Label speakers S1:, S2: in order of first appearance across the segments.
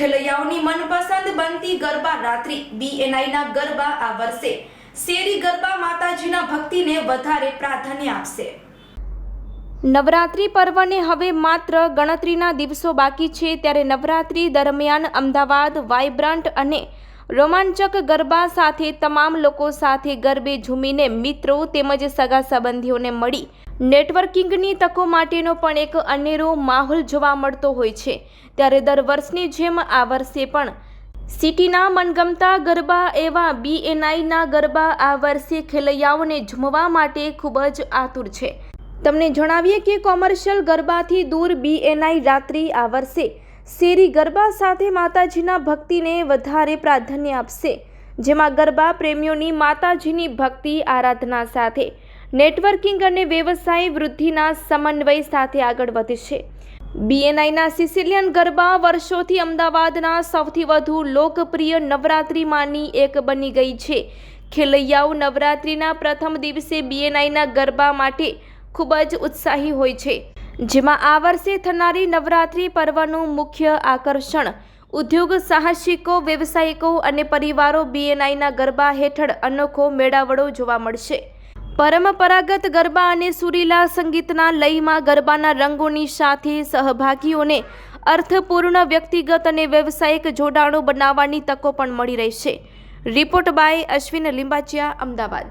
S1: ખેલૈયાઓની મનપસંદ બનતી ગરબા રાત્રિ. બીએનઆઈના ગરબા આ વર્ષે. શેરી ગરબા માતાજીના ભક્તિને વધારે પ્રાધાન્ય આપશે. નવરાત્રિ પર્વને હવે માત્ર ગણતરીના દિવસો બાકી છે, ત્યારે નવરાત્રિ દરમિયાન અમદાવાદ વાઇબ્રન્ટ અને રોમાંચક ગરબા સાથે તમામ લોકો સાથે ગરબે ઝૂમીને મિત્રો તેમજ સગા સંબંધીઓને મળી. નેટવર્કિંગની તકો માટેનો પણ એક અનેરો માહોલ જોવા મળતો હોય છે. ત્યારે દર વર્ષની જેમ આ વર્ષે પણ સિટીના મનગમતા ગરબા એવા બીએનઆઈના ગરબા આ વર્ષે ખેલૈયાઓને ઝૂમવા માટે ખૂબ જ આતુર છે. તમને જણાવીએ કે કોમર્શિયલ ગરબાથી દૂર બીએનઆઈ રાત્રિ આ વર્ષે શેરી ગરબા સાથે માતાજીના ભક્તિને વધારે પ્રાધાન્ય આપશે. જેમાં ગરબા પ્રેમીઓની માતાજીની ભક્તિ, આરાધના સાથે નેટવર્કિંગ અને વ્યવસાય વૃદ્ધિના સમન્વય સાથે આગળ વધશે. બીએનઆઈના સિસિલિયન ગરબા વર્ષોથી અમદાવાદના સૌથી વધુ લોકપ્રિય નવરાત્રિમાંની એક બની ગઈ છે. ખેલૈયાઓ નવરાત્રિના પ્રથમ દિવસે બીએનઆઈના ગરબા માટે ખૂબ જ ઉત્સાહી હોય છે. જેમાં આ વર્ષે થનારી નવરાત્રિ પર્વનું મુખ્ય આકર્ષણ ઉદ્યોગ સાહસિકો, વ્યવસાયિકો અને પરિવારો બીએનઆઈના ગરબા હેઠળ અનોખો મેળાવડો જોવા મળશે. પરંપરાગત ગરબા અને સુરીલા સંગીતના લયમાં ગરબાના રંગોની સાથે સહભાગીઓને અર્થપૂર્ણ, વ્યક્તિગત અને વ્યવસાયિક જોડાણો બનાવવાની તકો પણ મળી રહેશે. Report by Ashwin Limbachiya, Ahmedabad.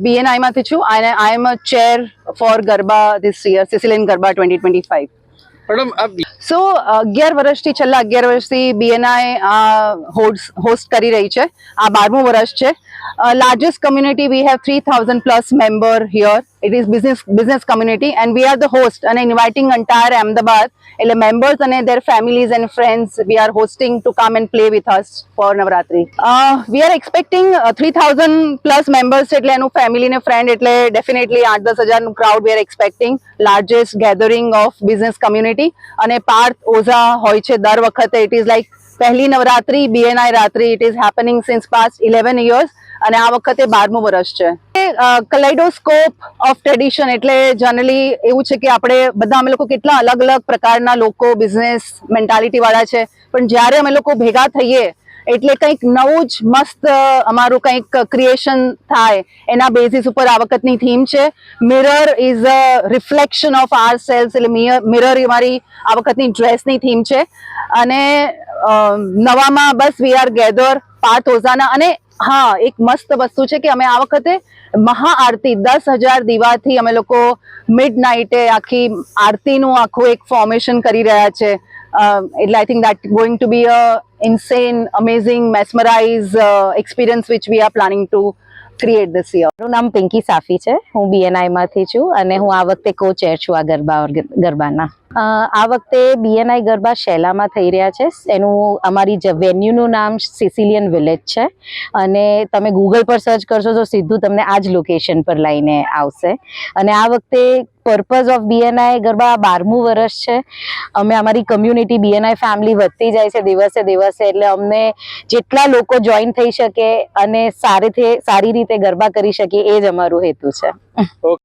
S2: બીએનઆઈમાંથી છું અને I am a chair for Garba this year Sicilian Garba twenty twenty five
S3: madam
S2: so અગિયાર વર્ષથી, છેલ્લા અગિયાર વર્ષથી બીએનઆઈ હોસ્ટ કરી રહી છે. આ બારમું વર્ષ છે. Largest community we have three thousand plus member here it is business business community and we are the host અને ઇન્વાઇટિંગ અન્ટાયર અમદાવાદ એટલે મેમ્બર્સ અને their families and friends we are hosting to come and play with us for Navratri we are expecting three thousand plus members એટલે એનું family ને friend એટલે definitely આઠ દસ હજારનું crowd we are expecting largest gathering of business community અને પાર્થ ઓઝા હોય છે દર વખતે. ઇટ ઇઝ લાઈક પહેલી નવરાત્રી, બીએનઆઈ રાત્રી. It is happening since past eleven years અને આ વખતે બારમું વર્ષ છે. કલેડોસ્કોપ ઓફ ટ્રેડિશન એટલે જનરલી એવું છે કે આપણે બધા અમે લોકો કેટલા અલગ અલગ પ્રકારના લોકો બિઝનેસ મેન્ટાલિટી વાળા છે. પણ જ્યારે અમે લોકો ભેગા થઈએ એટલે કંઈક નવું જ મસ્ત અમારું કંઈક ક્રિએશન થાય. એના બેઝિસ ઉપર આ વખતની થીમ છે. Mirror is a reflection of ourselves એટલે મિરર અમારી આ વખતની ડ્રેસની થીમ છે. અને નવામાં બસ વી આર ગેધર પાર્થ ઓઝાના. અને હા, એક મસ્ત વસ્તુ છે કે અમે આ વખતે મહાઆરતી દસ હજાર દીવાથી અમે લોકો મિડ નાઇટે આખી આરતીનું આખું એક ફોર્મેશન કરી રહ્યા છે. Uh, I I think that to to be a insane amazing mesmerise experience which we are planning to create this year
S4: મારું નામ પિંકી સાફી છે. હું બીએનઆઈ માંથી છું અને હું આ વખતે કોચેર છું આ ગરબા ગરબાના. આ વખતે બીએનઆઈ ગરબા શેલામાં થઈ રહ્યા છે. એનું અમારી વેન્યુનું નામ સિસિલિયન વિલેજ છે. અને તમે ગૂગલ પર સર્ચ કરશો તો સીધું તમને આ જ લોકેશન પર લઈને આવશે. અને આ વખતે પર્પઝ ઓફ બીએનઆઈ ગરબા બારમું વર્ષ છે. અમે અમારી કમ્યુનિટી બીએનઆઈ ફેમિલી વધતી જાય છે દિવસે દિવસે, એટલે અમને જેટલા લોકો જોઈન થઈ શકે અને સારી રીતે ગરબા કરી શકીએ, એ જ અમારું હેતુ છે.
S3: ઓકે.